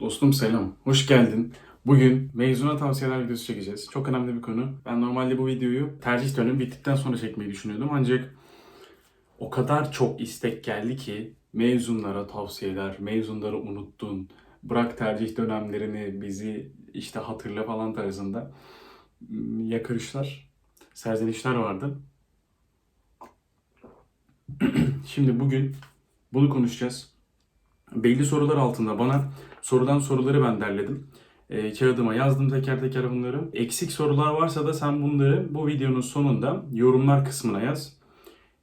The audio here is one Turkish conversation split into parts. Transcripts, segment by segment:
Dostum selam, hoş geldin. Bugün mezuna tavsiyeler videosu çekeceğiz. Çok önemli bir konu. Ben normalde bu videoyu tercih dönemi bittikten sonra çekmeyi düşünüyordum. Ancak o kadar çok istek geldi ki mezunlara tavsiyeler, mezunları unuttun, bırak tercih dönemlerini, bizi işte hatırla falan tarzında hmm, yakarışlar, serzenişler vardı. Şimdi bugün bunu konuşacağız. Belli sorular altında bana sorudan soruları ben derledim. E, kağıdıma yazdım teker teker bunları. Eksik sorular varsa da sen bunları bu videonun sonunda yorumlar kısmına yaz.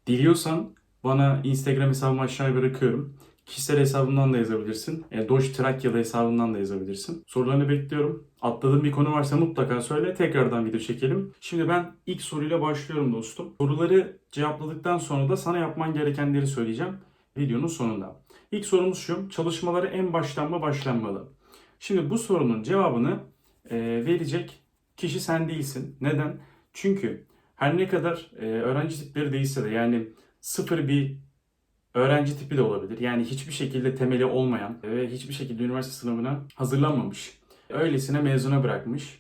Diliyorsan bana Instagram hesabımı aşağıya bırakıyorum. Kişisel hesabından da yazabilirsin. E, Doş Trakyalı hesabından da yazabilirsin. Sorularını bekliyorum. Atladığın bir konu varsa mutlaka söyle. Tekrardan video çekelim. Şimdi ben ilk soruyla başlıyorum dostum. Soruları cevapladıktan sonra da sana yapman gerekenleri söyleyeceğim videonun sonunda. İlk sorumuz şu. Çalışmaları en baştan mı başlanmalı? Şimdi bu sorunun cevabını e, verecek kişi sen değilsin. Neden? Çünkü her ne kadar e, öğrenci tipleri değilse de yani sıfır bir öğrenci tipi de olabilir. Yani hiçbir şekilde temeli olmayan ve hiçbir şekilde üniversite sınavına hazırlanmamış. Öylesine mezuna bırakmış.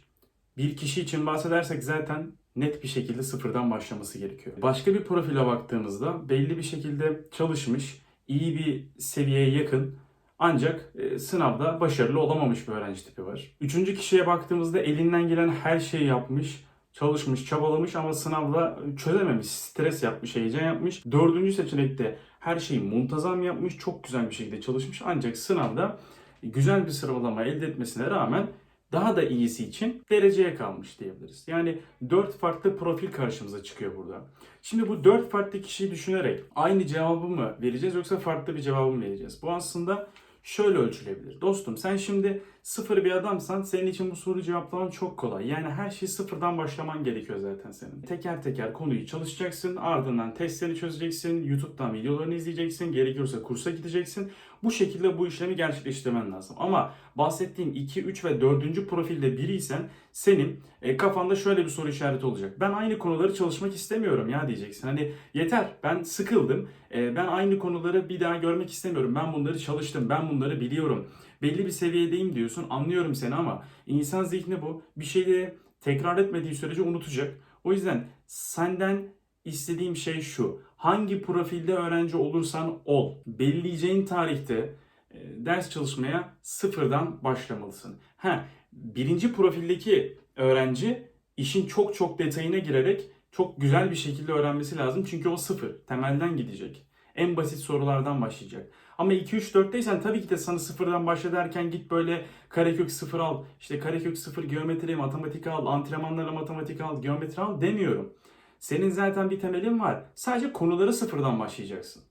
Bir kişi için bahsedersek zaten net bir şekilde sıfırdan başlaması gerekiyor. Başka bir profile baktığımızda belli bir şekilde çalışmış, iyi bir seviyeye yakın ancak e, sınavda başarılı olamamış bir öğrenci tipi var. Üçüncü kişiye baktığımızda elinden gelen her şeyi yapmış, çalışmış, çabalamış ama sınavda çözememiş, stres yapmış, heyecan yapmış. Dördüncü seçenekte her şeyi muntazam yapmış, çok güzel bir şekilde çalışmış ancak sınavda güzel bir sıralama elde etmesine rağmen daha da iyisi için dereceye kalmış diyebiliriz. Yani dört farklı profil karşımıza çıkıyor burada. Şimdi bu dört farklı kişiyi düşünerek aynı cevabı mı vereceğiz yoksa farklı bir cevabı mı vereceğiz? Bu aslında şöyle ölçülebilir. Dostum sen şimdi sıfır bir adamsan senin için bu soru cevaplaman çok kolay. Yani her şey sıfırdan başlaman gerekiyor zaten senin. Teker teker konuyu çalışacaksın. Ardından testleri çözeceksin. YouTube'dan videolarını izleyeceksin. Gerekiyorsa kursa gideceksin. Bu şekilde bu işlemi gerçekleştirmen lazım. Ama bahsettiğim 2, 3 ve 4. profilde biriysen senin e, kafanda şöyle bir soru işareti olacak. Ben aynı konuları çalışmak istemiyorum ya diyeceksin. Hani yeter ben sıkıldım. E, ben aynı konuları bir daha görmek istemiyorum. Ben bunları çalıştım. Ben bunları biliyorum. Belli bir seviyedeyim diyorsun. Anlıyorum seni ama insan zihni bu. Bir şeyleri tekrar etmediği sürece unutacak. O yüzden senden istediğim şey şu. Hangi profilde öğrenci olursan ol. Belirleyeceğin tarihte e, ders çalışmaya sıfırdan başlamalısın. Ha, birinci profildeki öğrenci işin çok çok detayına girerek çok güzel bir şekilde öğrenmesi lazım. Çünkü o sıfır. Temelden gidecek. En basit sorulardan başlayacak. Ama 2 3 4'teysen tabii ki de sana sıfırdan başla derken git böyle karekök sıfır al. İşte karekök sıfır geometri, matematik al, antrenmanlara matematik al, geometri al demiyorum. Senin zaten bir temelin var. Sadece konuları sıfırdan başlayacaksın.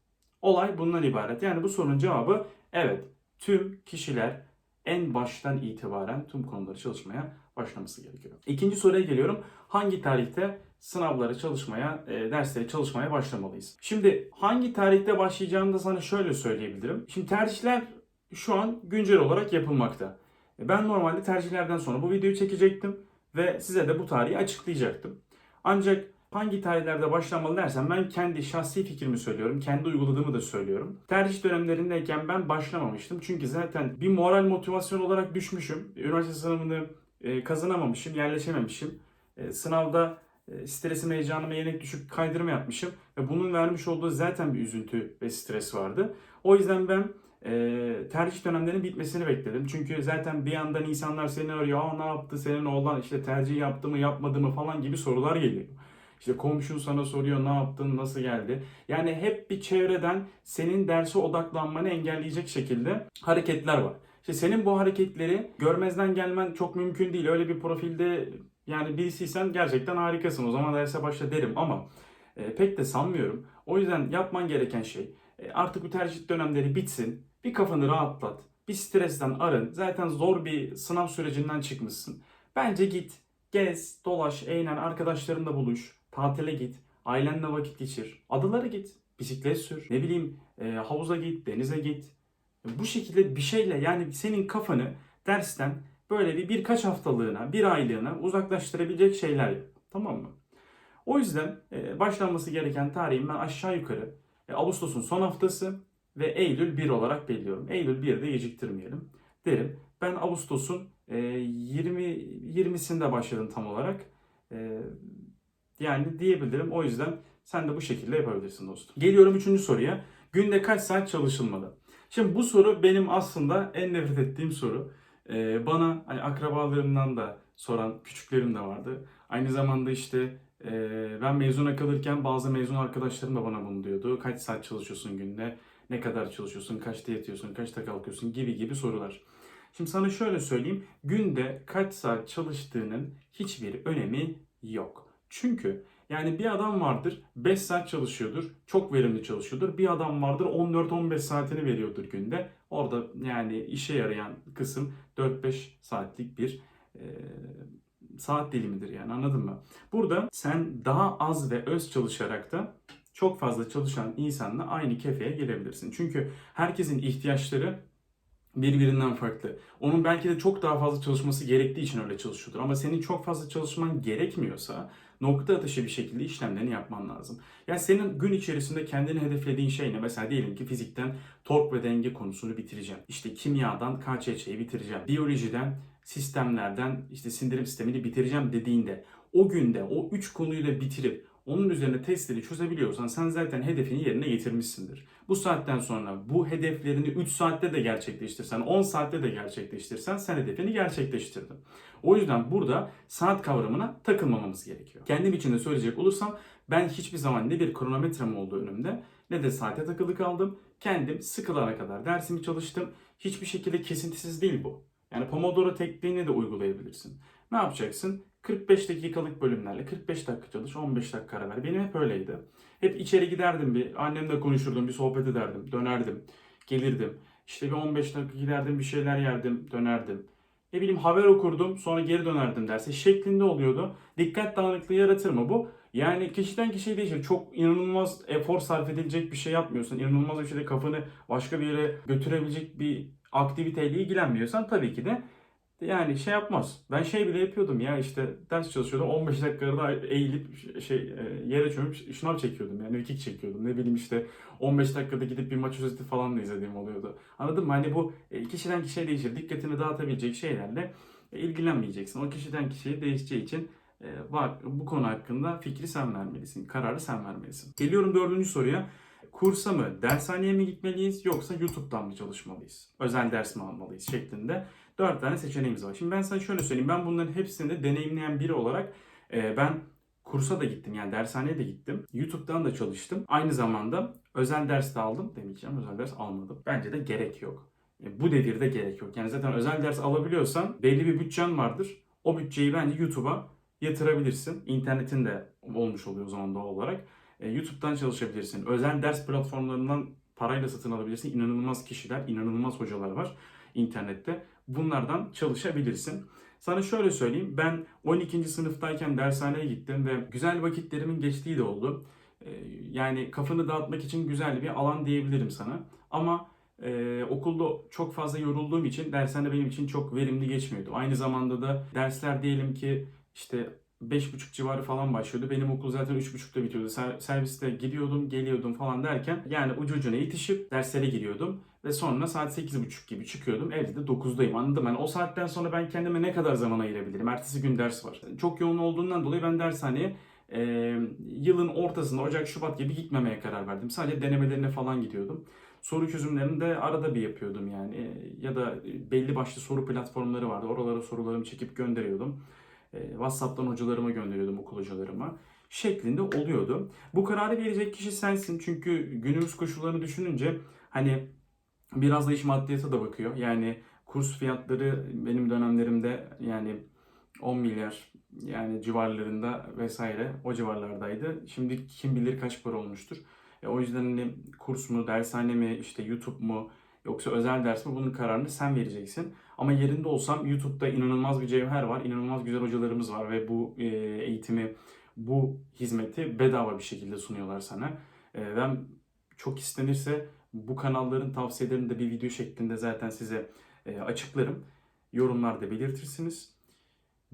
Olay bundan ibaret. Yani bu sorunun cevabı evet. Tüm kişiler en baştan itibaren tüm konuları çalışmaya başlaması gerekiyor. İkinci soruya geliyorum. Hangi tarihte sınavları çalışmaya, e, dersleri çalışmaya başlamalıyız? Şimdi hangi tarihte başlayacağını da sana şöyle söyleyebilirim. Şimdi tercihler şu an güncel olarak yapılmakta. E, Ben normalde tercihlerden sonra bu videoyu çekecektim ve size de bu tarihi açıklayacaktım. Ancak hangi tarihlerde başlamalı dersen ben kendi şahsi fikrimi söylüyorum. Kendi uyguladığımı da söylüyorum. Tercih dönemlerindeyken ben başlamamıştım. Çünkü zaten bir moral motivasyon olarak düşmüşüm. Üniversite sınavını e, kazanamamışım, yerleşememişim. E, Sınavda stresime, heyecanıma yenik düşüp kaydırma yapmışım. Ve bunun vermiş olduğu zaten bir üzüntü ve stres vardı. O yüzden ben e, tercih dönemlerinin bitmesini bekledim. Çünkü zaten bir yandan insanlar seni arıyor. Aa ne yaptı senin oğlan işte tercih yaptı mı yapmadı mı falan gibi sorular geliyor. İşte komşun sana soruyor ne yaptın, nasıl geldi. Yani hep bir çevreden senin derse odaklanmanı engelleyecek şekilde hareketler var. İşte senin bu hareketleri görmezden gelmen çok mümkün değil. Öyle bir profilde yani birisiysen gerçekten harikasın. O zaman derse başla derim ama e, pek de sanmıyorum. O yüzden yapman gereken şey e, artık bu tercih dönemleri bitsin. Bir kafanı rahatlat. Bir stresten arın. Zaten zor bir sınav sürecinden çıkmışsın. Bence git, gez, dolaş, eğlen, arkadaşlarınla buluş. Tatile git, ailenle vakit geçir. Adalara git, bisiklet sür. Ne bileyim e, havuza git, denize git. Bu şekilde bir şeyle yani senin kafanı dersten böyle bir birkaç haftalığına, bir aylığına uzaklaştırabilecek şeyler. Tamam mı? O yüzden e, başlanması gereken tarihin ben aşağı yukarı e, Ağustos'un son haftası ve Eylül 1 olarak belirliyorum. Eylül 1'de geciktirmeyelim derim. Ben Ağustos'un e, 20 20'sinde başladım tam olarak. E, yani diyebilirim. O yüzden sen de bu şekilde yapabilirsin dostum. Geliyorum üçüncü soruya. Günde kaç saat çalışılmalı? Şimdi bu soru benim aslında en nefret ettiğim soru. Ee, bana hani akrabalarımdan da soran küçüklerim de vardı. Aynı zamanda işte e, ben mezuna kalırken bazı mezun arkadaşlarım da bana bunu diyordu. Kaç saat çalışıyorsun günde? Ne kadar çalışıyorsun? Kaçta yatıyorsun? Kaçta kalkıyorsun? Gibi gibi sorular. Şimdi sana şöyle söyleyeyim. Günde kaç saat çalıştığının hiçbir önemi yok. Çünkü yani bir adam vardır 5 saat çalışıyordur. Çok verimli çalışıyordur. Bir adam vardır 14-15 saatini veriyordur günde. Orada yani işe yarayan kısım 4-5 saatlik bir e, saat dilimidir yani anladın mı? Burada sen daha az ve öz çalışarak da çok fazla çalışan insanla aynı kefeye gelebilirsin. Çünkü herkesin ihtiyaçları birbirinden farklı. Onun belki de çok daha fazla çalışması gerektiği için öyle çalışıyordur. Ama senin çok fazla çalışman gerekmiyorsa nokta atışı bir şekilde işlemlerini yapman lazım. Yani senin gün içerisinde kendini hedeflediğin şey ne? Mesela diyelim ki fizikten tork ve denge konusunu bitireceğim. İşte kimyadan KÇÇ'yi bitireceğim. Biyolojiden sistemlerden işte sindirim sistemini bitireceğim dediğinde o günde o üç konuyu da bitirip onun üzerine testleri çözebiliyorsan sen zaten hedefini yerine getirmişsindir. Bu saatten sonra bu hedeflerini 3 saatte de gerçekleştirsen, 10 saatte de gerçekleştirsen sen hedefini gerçekleştirdin. O yüzden burada saat kavramına takılmamamız gerekiyor. Kendim için de söyleyecek olursam ben hiçbir zaman ne bir kronometrem oldu önümde ne de saate takılı kaldım. Kendim sıkılana kadar dersimi çalıştım. Hiçbir şekilde kesintisiz değil bu. Yani Pomodoro tekniğini de uygulayabilirsin. Ne yapacaksın? 45 dakikalık bölümlerle 45 dakika çalış, 15 dakika ara ver. Benim hep öyleydi. Hep içeri giderdim bir, annemle konuşurdum, bir sohbet ederdim, dönerdim, gelirdim. İşte bir 15 dakika giderdim, bir şeyler yerdim, dönerdim. Ne bileyim haber okurdum, sonra geri dönerdim derse şeklinde oluyordu. Dikkat dağınıklığı yaratır mı bu? Yani kişiden kişiye değişir. Çok inanılmaz efor sarf edilecek bir şey yapmıyorsun. İnanılmaz bir şekilde kafanı başka bir yere götürebilecek bir aktiviteyle ilgilenmiyorsan tabii ki de yani şey yapmaz. Ben şey bile yapıyordum ya işte ders çalışıyordum 15 dakikada eğilip şey e, yere çömüp şınav çekiyordum yani vekik çekiyordum. Ne bileyim işte 15 dakikada gidip bir maç özeti falan da izlediğim oluyordu. Anladın mı? Hani bu e, kişiden kişiye değişir. Dikkatini dağıtabilecek şeylerle e, ilgilenmeyeceksin. O kişiden kişiye değişeceği için bak bu konu hakkında fikri sen vermelisin. Kararı sen vermelisin. Geliyorum dördüncü soruya. Kursa mı, dershaneye mi gitmeliyiz yoksa YouTube'dan mı çalışmalıyız? Özel ders mi almalıyız şeklinde dört tane seçeneğimiz var. Şimdi ben sana şöyle söyleyeyim. Ben bunların hepsini de deneyimleyen biri olarak e, ben kursa da gittim yani dershaneye de gittim. YouTube'dan da çalıştım. Aynı zamanda özel ders de aldım demeyeceğim. Özel ders almadım. Bence de gerek yok. E, bu devirde gerek yok. Yani zaten özel ders alabiliyorsan belli bir bütçen vardır. O bütçeyi bence YouTube'a yatırabilirsin. İnternetin de olmuş oluyor o zaman doğal olarak. E, YouTube'dan çalışabilirsin. Özel ders platformlarından parayla satın alabilirsin. İnanılmaz kişiler, inanılmaz hocalar var internette. Bunlardan çalışabilirsin. Sana şöyle söyleyeyim. Ben 12. sınıftayken dershaneye gittim ve güzel vakitlerimin geçtiği de oldu. E, yani kafanı dağıtmak için güzel bir alan diyebilirim sana. Ama ee, okulda çok fazla yorulduğum için dershane benim için çok verimli geçmiyordu. Aynı zamanda da dersler diyelim ki işte 5.30 civarı falan başlıyordu. Benim okul zaten 3.30'da bitiyordu. Serviste gidiyordum, geliyordum falan derken yani ucu ucuna yetişip derslere giriyordum. Ve sonra saat 8.30 gibi çıkıyordum. Evde de 9'dayım anladım. Yani o saatten sonra ben kendime ne kadar zaman ayırabilirim? Ertesi gün ders var. Çok yoğun olduğundan dolayı ben dershaneye e, yılın ortasında Ocak, Şubat gibi gitmemeye karar verdim. Sadece denemelerine falan gidiyordum. Soru çözümlerini de arada bir yapıyordum yani. Ya da belli başlı soru platformları vardı. Oralara sorularımı çekip gönderiyordum. E, WhatsApp'tan hocalarıma gönderiyordum okul hocalarıma şeklinde oluyordu. Bu kararı verecek kişi sensin çünkü günümüz koşullarını düşününce hani biraz da iş maddiyata da bakıyor. Yani kurs fiyatları benim dönemlerimde yani 10 milyar yani civarlarında vesaire o civarlardaydı. Şimdi kim bilir kaç para olmuştur. E, o yüzden hani kurs mu, dershane mi, işte YouTube mu yoksa özel ders mi bunun kararını sen vereceksin. Ama yerinde olsam YouTube'da inanılmaz bir cevher var, inanılmaz güzel hocalarımız var ve bu e, eğitimi, bu hizmeti bedava bir şekilde sunuyorlar sana. E, ben çok istenirse bu kanalların tavsiyelerini de bir video şeklinde zaten size e, açıklarım. Yorumlarda belirtirsiniz.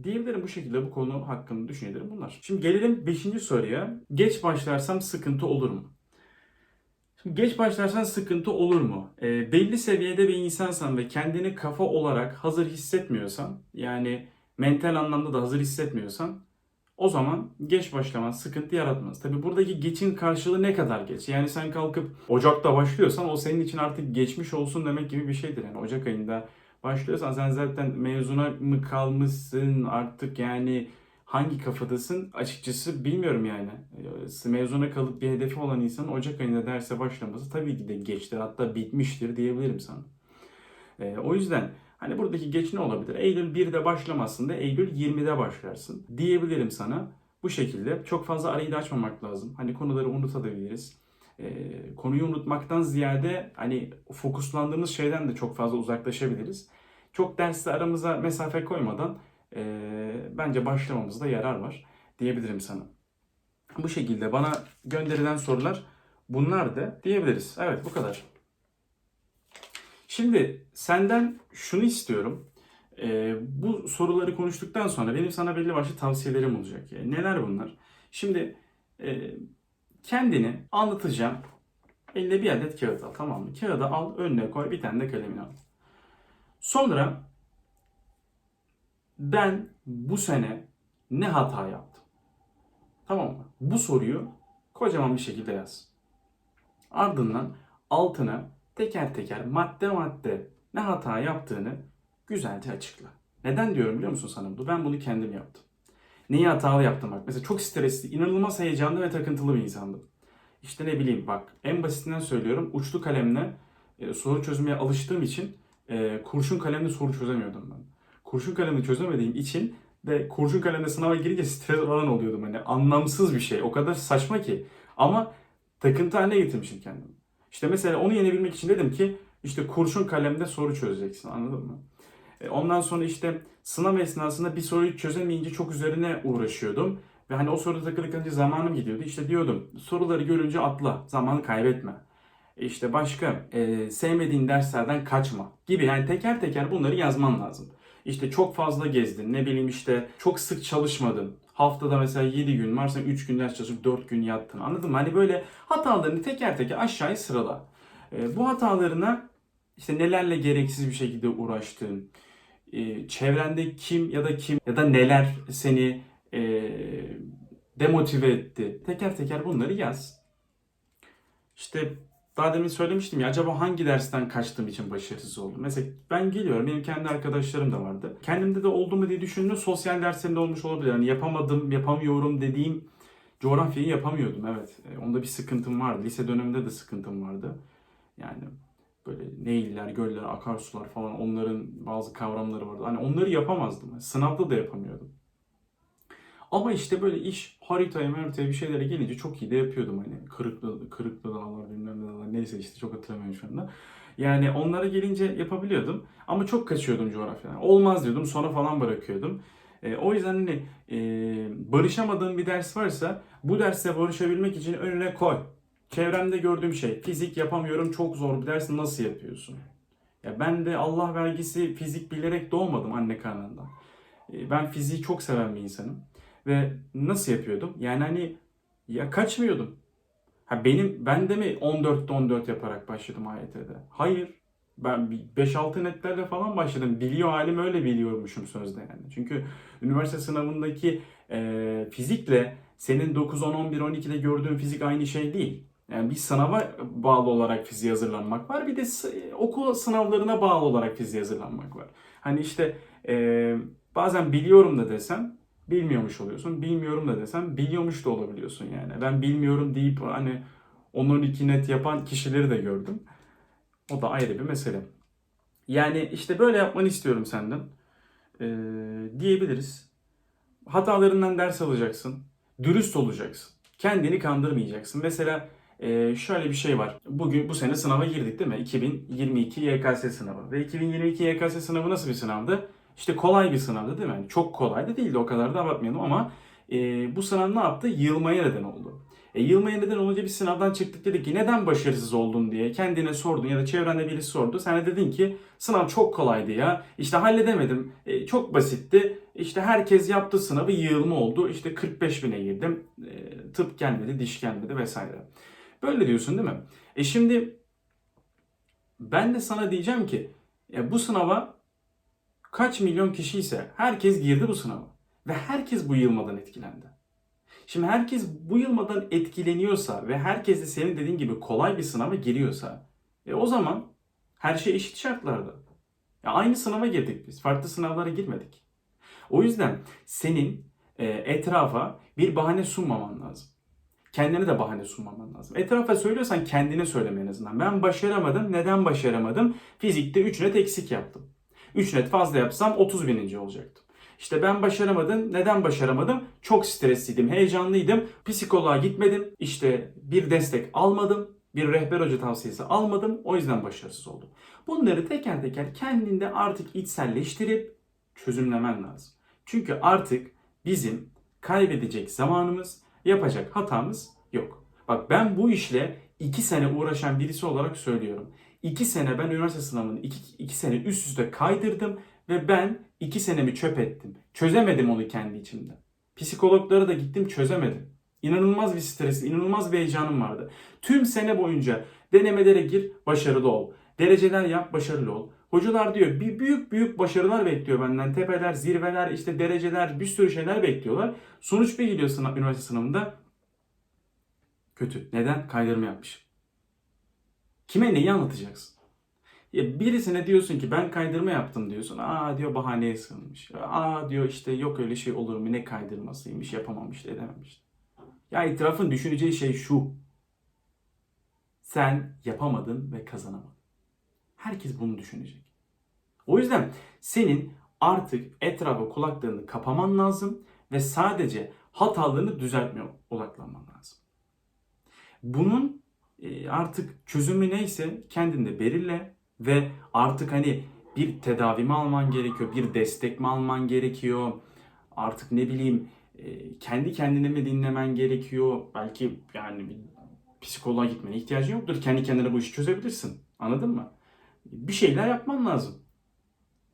Diyebilirim bu şekilde bu konu hakkında düşüncelerim bunlar. Şimdi gelelim 5. soruya. Geç başlarsam sıkıntı olur mu? Geç başlarsan sıkıntı olur mu? E, belli seviyede bir insansan ve kendini kafa olarak hazır hissetmiyorsan, yani mental anlamda da hazır hissetmiyorsan o zaman geç başlaman sıkıntı yaratmaz. Tabi buradaki geçin karşılığı ne kadar geç? Yani sen kalkıp Ocak'ta başlıyorsan o senin için artık geçmiş olsun demek gibi bir şeydir. Yani Ocak ayında başlıyorsan sen zaten mezuna mı kalmışsın artık yani hangi kafadasın açıkçası bilmiyorum yani. Ee, Mezuna kalıp bir hedefi olan insanın Ocak ayında derse başlaması tabii ki de geçtir hatta bitmiştir diyebilirim sana. Ee, o yüzden hani buradaki geç ne olabilir? Eylül 1'de başlamazsın da Eylül 20'de başlarsın diyebilirim sana. Bu şekilde çok fazla arayı da açmamak lazım. Hani konuları unutabiliriz. Ee, konuyu unutmaktan ziyade hani fokuslandığımız şeyden de çok fazla uzaklaşabiliriz. Çok dersle aramıza mesafe koymadan e, bence başlamamızda yarar var diyebilirim sana. Bu şekilde bana gönderilen sorular bunlar da diyebiliriz. Evet bu kadar. Şimdi senden şunu istiyorum. E, bu soruları konuştuktan sonra benim sana belli başlı tavsiyelerim olacak. Yani neler bunlar? Şimdi e, kendini anlatacağım. Eline bir adet kağıt al tamam mı? Kağıdı al önüne koy bir tane de kalemini al. Sonra ben bu sene ne hata yaptım? Tamam mı? Bu soruyu kocaman bir şekilde yaz. Ardından altına teker teker madde madde ne hata yaptığını güzelce açıkla. Neden diyorum biliyor musun sana? Ben bunu kendim yaptım. Neyi hatalı yaptım bak. Mesela çok stresli, inanılmaz heyecanlı ve takıntılı bir insandım. İşte ne bileyim bak en basitinden söylüyorum. Uçlu kalemle e, soru çözmeye alıştığım için e, kurşun kalemle soru çözemiyordum ben. Kurşun kalemle çözemediğim için de kurşun kalemle sınava girince stres falan oluyordum. Hani anlamsız bir şey. O kadar saçma ki. Ama takıntı haline getirmişim kendimi. İşte mesela onu yenebilmek için dedim ki işte kurşun kalemde soru çözeceksin anladın mı? E, Ondan sonra işte sınav esnasında bir soruyu çözemeyince çok üzerine uğraşıyordum. Ve hani o soruda takılı kalınca zamanım gidiyordu. İşte diyordum soruları görünce atla, zamanı kaybetme. E İşte başka e, sevmediğin derslerden kaçma gibi. Yani teker teker bunları yazman lazım. İşte çok fazla gezdin, ne bileyim işte çok sık çalışmadın. Haftada mesela 7 gün varsa 3 gün ders çalışıp 4 gün yattın. Anladın mı? Hani böyle hatalarını teker teker aşağıya sırala. E, bu hatalarına işte nelerle gereksiz bir şekilde uğraştığın, e, çevrende kim ya da kim ya da neler seni e, demotive etti. Teker teker bunları yaz. İşte daha demin söylemiştim ya acaba hangi dersten kaçtığım için başarısız oldum? Mesela ben geliyorum benim kendi arkadaşlarım da vardı. Kendimde de oldu mu diye düşündüm. Sosyal derslerinde olmuş olabilir. Yani yapamadım, yapamıyorum dediğim coğrafyayı yapamıyordum evet. E, Onda bir sıkıntım vardı. Lise döneminde de sıkıntım vardı. Yani böyle nehirler, göller, akarsular falan onların bazı kavramları vardı. Hani onları yapamazdım. Sınavda da yapamıyordum. Ama işte böyle iş haritaya haritaya bir şeylere gelince çok iyi de yapıyordum hani. Kırıklı, kırıklı dağlar bilmem ne dağlar neyse işte çok hatırlamıyorum şu anda. Yani onlara gelince yapabiliyordum ama çok kaçıyordum coğrafyadan. Olmaz diyordum sonra falan bırakıyordum. E, o yüzden hani e, barışamadığın bir ders varsa bu derste barışabilmek için önüne koy. Çevremde gördüğüm şey fizik yapamıyorum çok zor bir ders nasıl yapıyorsun? Ya ben de Allah vergisi fizik bilerek doğmadım anne karnından. E, Ben fiziği çok seven bir insanım. Ve nasıl yapıyordum? Yani hani ya kaçmıyordum. Ha benim ben de mi 14'te 14 yaparak başladım AYT'de? Hayır. Ben bir 5-6 netlerle falan başladım. Biliyor halim öyle biliyormuşum sözde yani. Çünkü üniversite sınavındaki e, fizikle senin 9, 10, 11, 12'de gördüğün fizik aynı şey değil. Yani bir sınava bağlı olarak fiziğe hazırlanmak var. Bir de okul sınavlarına bağlı olarak fiziğe hazırlanmak var. Hani işte e, bazen biliyorum da desem bilmiyormuş oluyorsun. Bilmiyorum da desem biliyormuş da olabiliyorsun yani. Ben bilmiyorum deyip hani onun iki net yapan kişileri de gördüm. O da ayrı bir mesele. Yani işte böyle yapmanı istiyorum senden. Ee, diyebiliriz. Hatalarından ders alacaksın. Dürüst olacaksın. Kendini kandırmayacaksın. Mesela e, şöyle bir şey var. Bugün bu sene sınava girdik değil mi? 2022 YKS sınavı. Ve 2022 YKS sınavı nasıl bir sınavdı? İşte kolay bir sınavdı değil mi? Yani çok kolay da değildi o kadar da abartmayalım ama e, bu sınav ne yaptı? Yılmaya neden oldu. E, yılmaya neden olunca bir sınavdan çıktık dedik ki neden başarısız oldun diye kendine sordun ya da çevrende birisi sordu. Sen de dedin ki sınav çok kolaydı ya. İşte halledemedim. E, çok basitti. İşte herkes yaptı sınavı yığılma oldu. İşte 45 bine girdim. E, tıp gelmedi, diş gelmedi vesaire. Böyle diyorsun değil mi? E şimdi ben de sana diyeceğim ki ya bu sınava kaç milyon kişi ise herkes girdi bu sınava. Ve herkes bu yılmadan etkilendi. Şimdi herkes bu yılmadan etkileniyorsa ve herkes de senin dediğin gibi kolay bir sınava giriyorsa e o zaman her şey eşit şartlarda. Ya aynı sınava girdik biz. Farklı sınavlara girmedik. O yüzden senin e, etrafa bir bahane sunmaman lazım. Kendine de bahane sunmaman lazım. Etrafa söylüyorsan kendine söyleme en azından. Ben başaramadım. Neden başaramadım? Fizikte 3 net eksik yaptım. 3 net fazla yapsam 30 bininci olacaktım. İşte ben başaramadım. Neden başaramadım? Çok stresliydim, heyecanlıydım. Psikoloğa gitmedim. İşte bir destek almadım. Bir rehber hoca tavsiyesi almadım. O yüzden başarısız oldum. Bunları teker teker kendinde artık içselleştirip çözümlemen lazım. Çünkü artık bizim kaybedecek zamanımız, yapacak hatamız yok. Bak ben bu işle 2 sene uğraşan birisi olarak söylüyorum. 2 sene ben üniversite sınavını 2 sene üst üste kaydırdım ve ben 2 senemi çöp ettim. Çözemedim onu kendi içimde. Psikologlara da gittim çözemedim. İnanılmaz bir stres, inanılmaz bir heyecanım vardı. Tüm sene boyunca denemelere gir, başarılı ol. Dereceler yap, başarılı ol. Hocalar diyor bir büyük büyük başarılar bekliyor benden. Tepeler, zirveler, işte dereceler, bir sürü şeyler bekliyorlar. Sonuç bir gidiyor sınav, üniversite sınavında. Kötü. Neden? Kaydırma yapmışım. Kime neyi anlatacaksın? Ya birisine diyorsun ki ben kaydırma yaptım diyorsun. Aa diyor bahaneye sığınmış. Aa diyor işte yok öyle şey olur mu ne kaydırmasıymış yapamamış edememiş. Ya itirafın düşüneceği şey şu. Sen yapamadın ve kazanamadın. Herkes bunu düşünecek. O yüzden senin artık etrafa kulaklarını kapaman lazım ve sadece hatalarını düzeltmeye odaklanman lazım. Bunun artık çözümü neyse kendinde belirle ve artık hani bir tedavi mi alman gerekiyor, bir destek mi alman gerekiyor, artık ne bileyim e, kendi kendine mi dinlemen gerekiyor, belki yani bir psikoloğa gitmene ihtiyacın yoktur, kendi kendine bu işi çözebilirsin, anladın mı? Bir şeyler yapman lazım.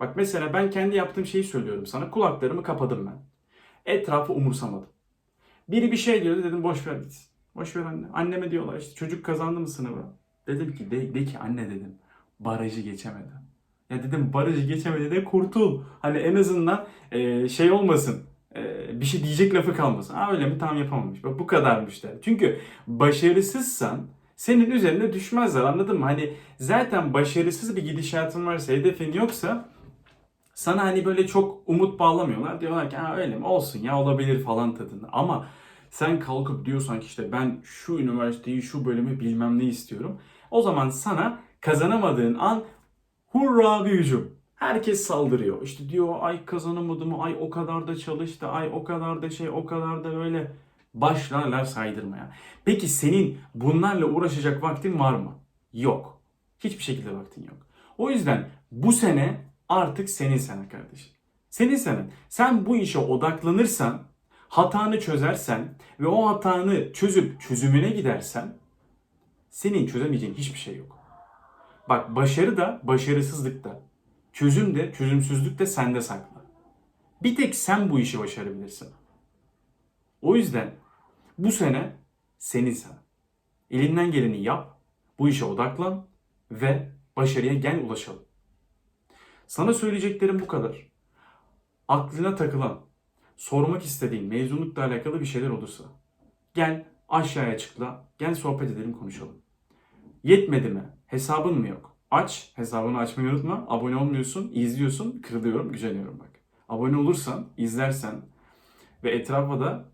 Bak mesela ben kendi yaptığım şeyi söylüyorum sana, kulaklarımı kapadım ben. Etrafı umursamadım. Biri bir şey diyordu dedim boş ver gitsin. Boş ver anne. Anneme diyorlar işte çocuk kazandı mı sınavı? Dedim ki de, de ki anne dedim barajı geçemedi. Ya dedim barajı geçemedi de kurtul. Hani en azından e, şey olmasın. E, bir şey diyecek lafı kalmasın. Ha öyle mi? Tam yapamamış. Bak bu kadarmış der. Çünkü başarısızsan senin üzerine düşmezler anladın mı? Hani zaten başarısız bir gidişatın varsa, hedefin yoksa sana hani böyle çok umut bağlamıyorlar. Diyorlar ki ha öyle mi? Olsun ya olabilir falan tadında. Ama sen kalkıp diyorsan ki işte ben şu üniversiteyi, şu bölümü bilmem ne istiyorum. O zaman sana kazanamadığın an hurra bir hücum. Herkes saldırıyor. İşte diyor ay kazanamadı mı? Ay o kadar da çalıştı. Ay o kadar da şey o kadar da böyle başlarlar saydırmaya. Peki senin bunlarla uğraşacak vaktin var mı? Yok. Hiçbir şekilde vaktin yok. O yüzden bu sene artık senin sene kardeşim. Senin senen. Sen bu işe odaklanırsan, hatanı çözersen ve o hatanı çözüp çözümüne gidersen senin çözemeyeceğin hiçbir şey yok. Bak başarı da başarısızlık da çözüm de çözümsüzlük de sende saklı. Bir tek sen bu işi başarabilirsin. O yüzden bu sene senin sen. Elinden geleni yap, bu işe odaklan ve başarıya gel ulaşalım. Sana söyleyeceklerim bu kadar. Aklına takılan, sormak istediğin mezunlukla alakalı bir şeyler olursa gel aşağıya çıkla, gel sohbet edelim konuşalım. Yetmedi mi? Hesabın mı yok? Aç, hesabını açmayı unutma. Abone olmuyorsun, izliyorsun, kırılıyorum, güceniyorum bak. Abone olursan, izlersen ve etrafa da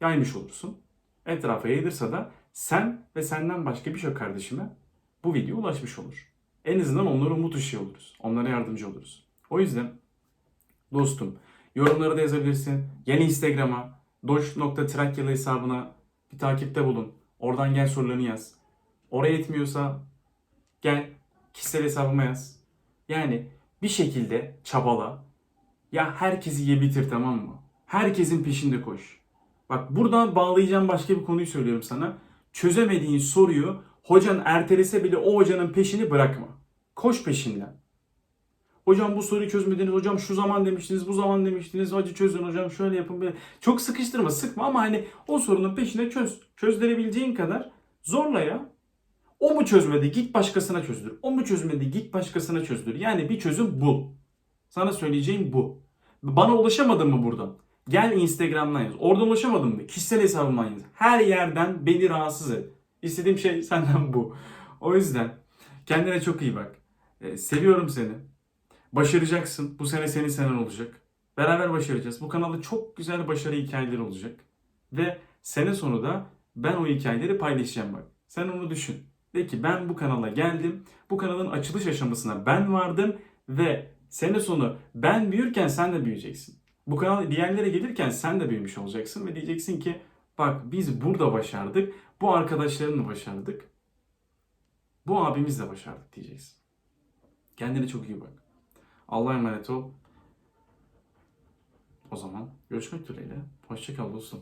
yaymış olursun. Etrafa yayılırsa da sen ve senden başka birçok kardeşime bu video ulaşmış olur. En azından onlara umut ışığı oluruz. Onlara yardımcı oluruz. O yüzden dostum yorumlara da yazabilirsin. Gel Instagram'a doş.trakyalı hesabına bir takipte bulun. Oradan gel sorularını yaz. Oraya yetmiyorsa gel kişisel hesabıma yaz. Yani bir şekilde çabala. Ya herkesi ye bitir tamam mı? Herkesin peşinde koş. Bak buradan bağlayacağım başka bir konuyu söylüyorum sana. Çözemediğin soruyu hocan ertelese bile o hocanın peşini bırakma. Koş peşinden. Hocam bu soruyu çözmediniz. Hocam şu zaman demiştiniz, bu zaman demiştiniz. Hacı çözün hocam şöyle yapın böyle. Çok sıkıştırma, sıkma ama hani o sorunun peşine çöz. Çözdürebileceğin kadar Zorla ya. O mu çözmedi git başkasına çözdür. O mu çözmedi git başkasına çözdür. Yani bir çözüm bul. Sana söyleyeceğim bu. Bana ulaşamadın mı buradan? Gel Instagram'dan yaz. Oradan ulaşamadın mı? Kişisel hesabımdan yaz. Her yerden beni rahatsız et. İstediğim şey senden bu. O yüzden kendine çok iyi bak. Ee, seviyorum seni. Başaracaksın. Bu sene senin senen olacak. Beraber başaracağız. Bu kanalda çok güzel başarı hikayeleri olacak. Ve sene sonu da ben o hikayeleri paylaşacağım bak. Sen onu düşün. De ki ben bu kanala geldim. Bu kanalın açılış aşamasına ben vardım ve sene sonu ben büyürken sen de büyüyeceksin. Bu kanal bir yerlere gelirken sen de büyümüş olacaksın ve diyeceksin ki bak biz burada başardık. Bu arkadaşlarımla başardık. Bu abimizle başardık diyeceksin. Kendine çok iyi bak. Allah'a emanet ol. O zaman görüşmek dileğiyle. Hoşçakal dostum.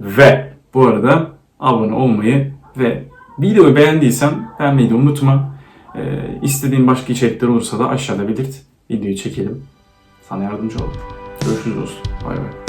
Ve bu arada abone olmayı ve videoyu beğendiysen beğenmeyi de unutma. Ee, istediğin başka içerikler olursa da aşağıda belirt. Videoyu çekelim. Sana yardımcı olalım. Görüşürüz dostum. Bay bay.